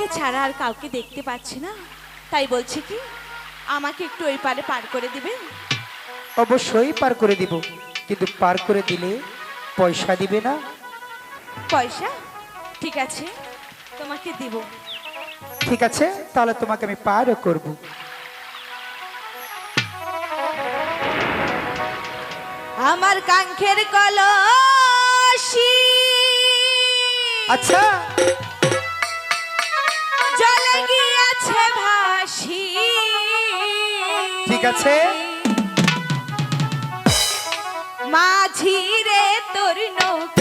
তোমাকে ছাড়া আর কাউকে দেখতে পাচ্ছি না। তাই বলছি কি আমাকে একটু ওই পারে পার করে দিবে? অবশ্যই পার করে দিব কিন্তু পার করে দিলে পয়সা দিবে না। পয়সা? ঠিক আছে তোমাকে দিব। ঠিক আছে তাহলে তোমাকে আমি পারও করব। আমার কাঙ্ক্ষের কলসি। আচ্ছা। ঠিক মাঝিরে তোর ঢেউ